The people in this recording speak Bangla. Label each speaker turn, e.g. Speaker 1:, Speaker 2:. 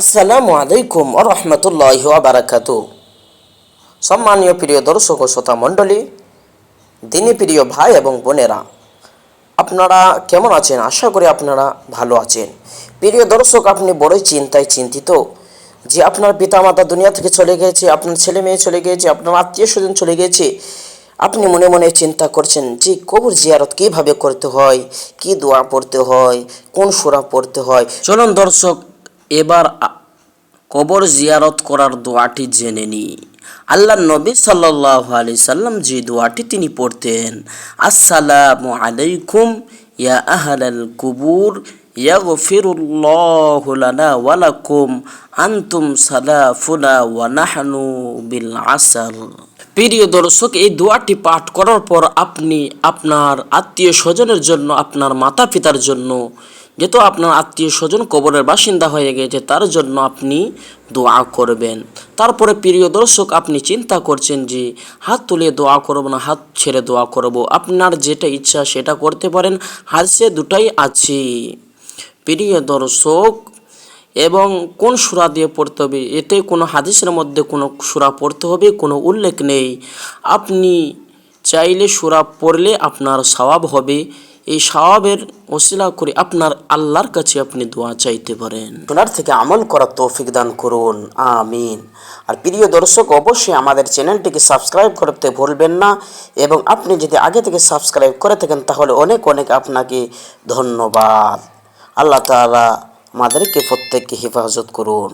Speaker 1: আসসালামু আলাইকুম রহমতুল্লাহ বারাকাত। সম্মানীয় প্রিয় দর্শক ও শ্রোতা মণ্ডলী, দিনী প্রিয় ভাই এবং বোনেরা, আপনারা কেমন আছেন? আশা করি আপনারা ভালো আছেন। প্রিয় দর্শক, আপনি বড়ই চিন্তায় চিন্তিত যে আপনার পিতামাতা দুনিয়া থেকে চলে গেছে আপনার ছেলে মেয়ে চলে গিয়েছে, আপনার আত্মীয় স্বজন চলে গেছে আপনি মনে মনে চিন্তা করছেন যে কবর জিয়ারত কীভাবে করতে হয়, কি দোয়া পড়তে হয়, কোন সুরা পড়তে হয়। চলুন দর্শক এবার কবর জিয়ারত করার দোয়াটি জেনে নি। আল্লাহ নবী সাল্লাহ আলি সাল্লাম যে দোয়াটি তিনি পড়তেন, আসসালামু আলাইকুম ইয়া আহলাল কুবুর ওয়া লাকুম, আনতুম সালাফুনা ওয়া নাহনু বিল আসর। প্রিয় দর্শক, এই দোয়াটি পাঠ করার পর আপনি আপনার আত্মীয় স্বজনের জন্য, আপনার মাতা পিতার জন্য, যেহেতু আপনার আত্মীয় স্বজন কবরের বাসিন্দা হয়ে গেছে, তার জন্য আপনি দোয়া করবেন। তারপরে প্রিয় দর্শক, আপনি চিন্তা করছেন যে, হাত তুলে দোয়া করব না, হাত ছেড়ে দোয়া করব? আপনার যেটা ইচ্ছা সেটা করতে পারেন হাসে দুটাই আছে। প্রিয় দর্শক এবং কোন সুরা দিয়ে পড়তে হবে? এতে কোনো হাদিসের মধ্যে কোনো সুরা পড়তে হবে, কোনো উল্লেখ নেই। আপনি চাইলে সুরা পড়লে আপনার সওয়াব হবে। এই সওয়াবের ওসিলা করে আপনার আল্লাহর কাছে আপনি দোয়া চাইতে পারেন। সোনার থেকে আমল করার তৌফিক দান করুন। আমিন। আর প্রিয় দর্শক, অবশ্যই আমাদের চ্যানেলটিকে সাবস্ক্রাইব করতে ভুলবেন না এবং আপনি যদি আগে থেকে সাবস্ক্রাইব করে থাকেন, তাহলে অনেক অনেক আপনাকে ধন্যবাদ। আল্লাহ তাআলা আমাদেরকে প্রত্যেককে হেফাজত করুন।